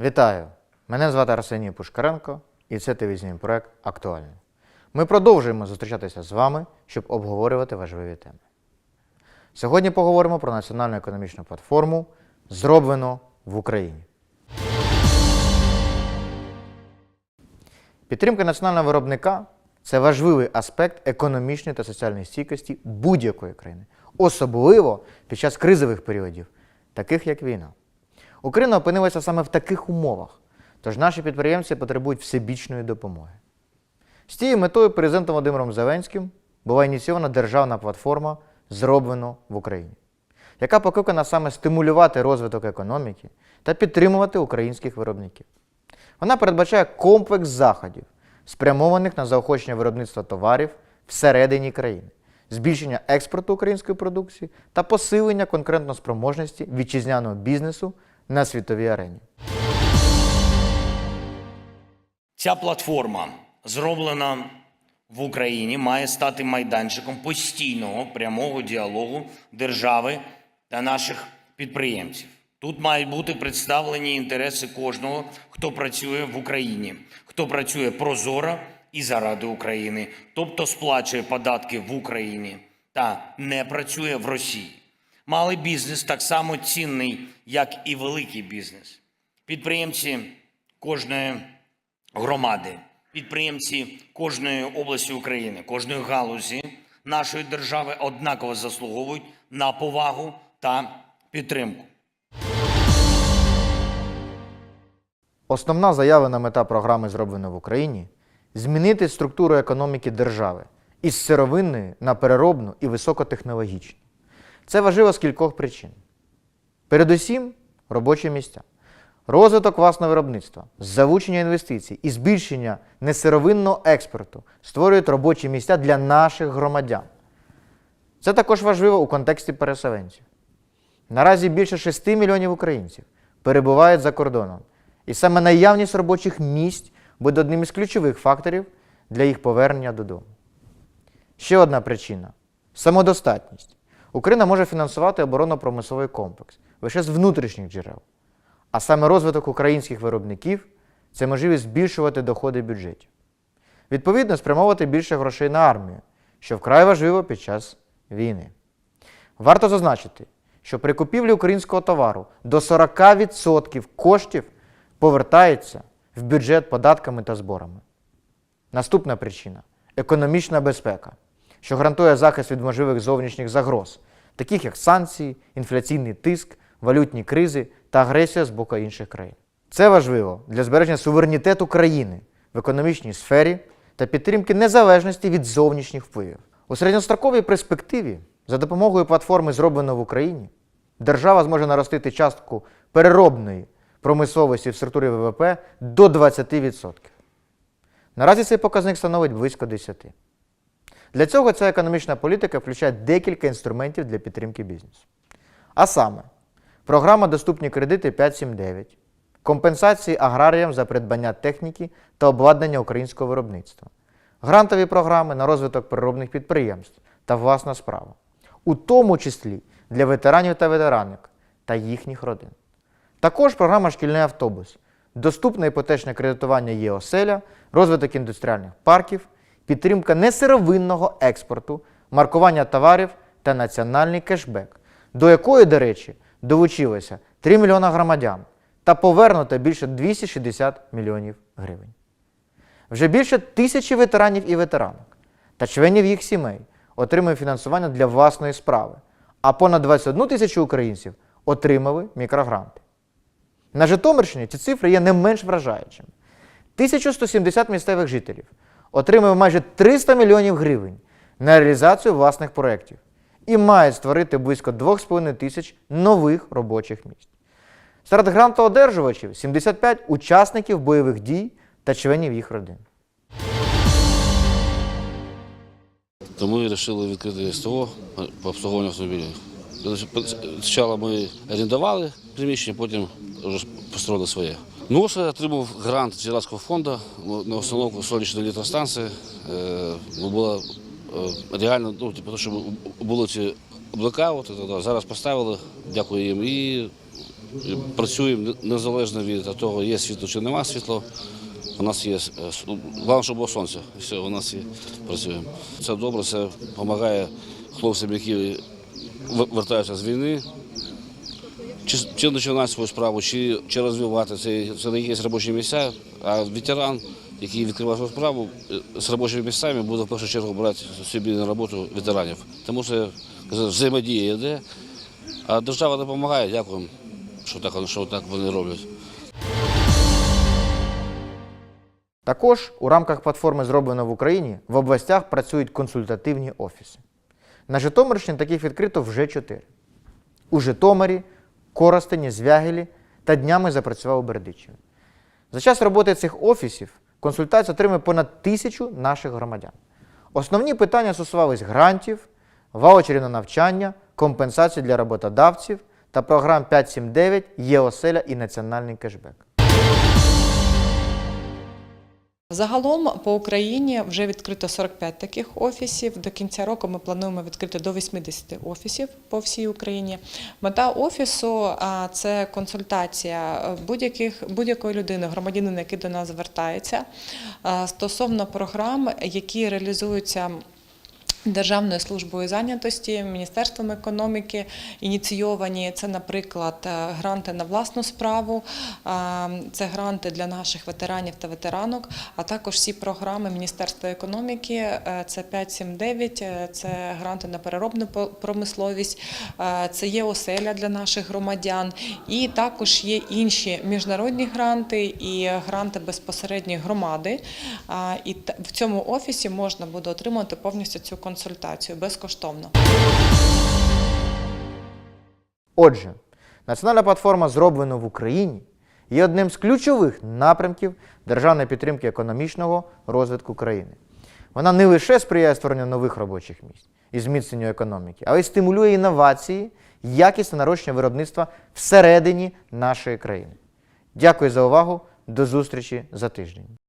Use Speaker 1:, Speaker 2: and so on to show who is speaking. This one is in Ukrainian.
Speaker 1: Вітаю! Мене звати Арсеній Пушкаренко і це телевізійний проект Актуальний. Ми продовжуємо зустрічатися з вами, щоб обговорювати важливі теми. Сьогодні поговоримо про національну економічну платформу Зроблено в Україні. Підтримка національного виробника це важливий аспект економічної та соціальної стійкості будь-якої країни, особливо під час кризових періодів, таких як війна. Україна опинилася саме в таких умовах, тож наші підприємці потребують всебічної допомоги. З тією метою президентом Володимиром Зеленським була ініційована державна платформа Зроблено в Україні, яка покликана саме стимулювати розвиток економіки та підтримувати українських виробників. Вона передбачає комплекс заходів, спрямованих на заохочення виробництва товарів всередині країни, збільшення експорту української продукції та посилення конкурентоспроможності вітчизняного бізнесу на світовій арені.
Speaker 2: Ця платформа, зроблена в Україні, має стати майданчиком постійного прямого діалогу держави та наших підприємців. Тут мають бути представлені інтереси кожного, хто працює в Україні, хто працює прозоро і заради України, тобто сплачує податки в Україні та не працює в Росії. Малий бізнес так само цінний, як і великий бізнес. Підприємці кожної громади, підприємці кожної області України, кожної галузі нашої держави однаково заслуговують на повагу та підтримку.
Speaker 1: Основна заявлена мета програми Зроблено в Україні змінити структуру економіки держави із сировинної на переробну і високотехнологічну. Це важливо з кількох причин. Передусім, робочі місця, розвиток власного виробництва, залучення інвестицій і збільшення несировинного експорту створюють робочі місця для наших громадян. Це також важливо у контексті переселенців. Наразі більше 6 мільйонів українців перебувають за кордоном, і саме наявність робочих місць буде одним із ключових факторів для їх повернення додому. Ще одна причина самодостатність. Україна може фінансувати оборонно-промисловий комплекс лише з внутрішніх джерел. А саме розвиток українських виробників це можливість збільшувати доходи бюджетів. Відповідно, спрямовувати більше грошей на армію, що вкрай важливо під час війни. Варто зазначити, що при купівлі українського товару до 40% коштів повертається в бюджет податками та зборами. Наступна причина економічна безпека, що гарантує захист від можливих зовнішніх загроз, таких як санкції, інфляційний тиск, валютні кризи та агресія з боку інших країн. Це важливо для збереження суверенітету країни в економічній сфері та підтримки незалежності від зовнішніх впливів. У середньостроковій перспективі за допомогою платформи зроблено в Україні держава зможе наростити частку переробної промисловості в структурі ВВП до 20%. Наразі цей показник становить близько 10%. Для цього ця економічна політика включає декілька інструментів для підтримки бізнесу. А саме, програма Доступні кредити 579, компенсації аграріям за придбання техніки та обладнання українського виробництва, грантові програми на розвиток переробних підприємств та власна справа, у тому числі для ветеранів та ветеранок та їхніх родин. Також програма Шкільний автобус, доступне іпотечне кредитування ЄОСЕЛЯ, розвиток індустріальних парків, підтримка несировинного експорту, маркування товарів та національний кешбек, до якої, до речі, долучилося 3 мільйона громадян та повернуто більше 260 мільйонів гривень. Вже більше тисячі ветеранів і ветеранок та членів їх сімей отримують фінансування для власної справи, а понад 21 тисячу українців отримали мікрогранти. На Житомирщині ці цифри є не менш вражаючими. 1170 місцевих жителів отримали майже 300 мільйонів гривень на реалізацію власних проєктів і мають створити близько 2,5 тисяч нових робочих місць. Серед грантоодержувачів 75 учасників бойових дій та членів їх родин.
Speaker 3: То ми вирішили відкрити СТО по обслуговуванню автомобілів. Спочатку ми орендували приміщення, потім вже построїли своє. Ну, ось я отримав грант Зірадського фонду на установку сонячної електростанції. Е, ну, Було е, реально, ну, типу, то, що було ці блекаути, то, зараз поставили, дякую їм. І працюємо незалежно від того, є світло чи нема світло. У нас є е, головне, щоб було сонце. Все, у нас є працюємо. Це добре, це допомагає хлопцям, які вертаються з війни. Чи, чи починати свою справу, чи, чи розвивати це, це якісь робочі місця, а ветеран, який відкриває свою справу е, з робочими місцями, буде в першу чергу брати собі на роботу ветеранів. Тому що взаємодія йде, а держава допомагає, дякуємо, що так, що так вони роблять.
Speaker 1: Також у рамках платформи зроблено в Україні в областях працюють консультативні офіси. На Житомирщині таких відкрито вже чотири. У Житомирі, Коростені, Звягелі та днями запрацював у Бердичеві. За час роботи цих офісів консультацію отримує понад тисячу наших громадян. Основні питання стосувались грантів, ваучерів на навчання, компенсацій для роботодавців та програм 579, ЄОСЕЛЯ і національний кешбек.
Speaker 4: Загалом по Україні вже відкрито 45 таких офісів. До кінця року ми плануємо відкрити до 80 офісів по всій Україні. Мета офісу це консультація е, будь-якої людини, громадянина, який до нас звертається стосовно програм, які реалізуються. Державною службою зайнятості, Міністерством економіки ініційовані це, наприклад, е, гранти на власну справу, е, це гранти для наших ветеранів та ветеранок, а також всі програми Міністерства економіки. е, Це 579, е, це гранти на переробну промисловість, це є оселя для наших громадян, і також є інші міжнародні гранти і гранти безпосередньо громади. І в цьому офісі можна буде отримати повністю цю консультацію безкоштовно.
Speaker 1: Отже, національна платформа зроблено в Україні є одним з ключових напрямків державної підтримки економічного розвитку країни. Вона не лише сприяє створенню нових робочих місць і зміцненню економіки, але й стимулює інновації, якісне нарощення виробництва всередині нашої країни. Дякую за увагу. До зустрічі за тиждень.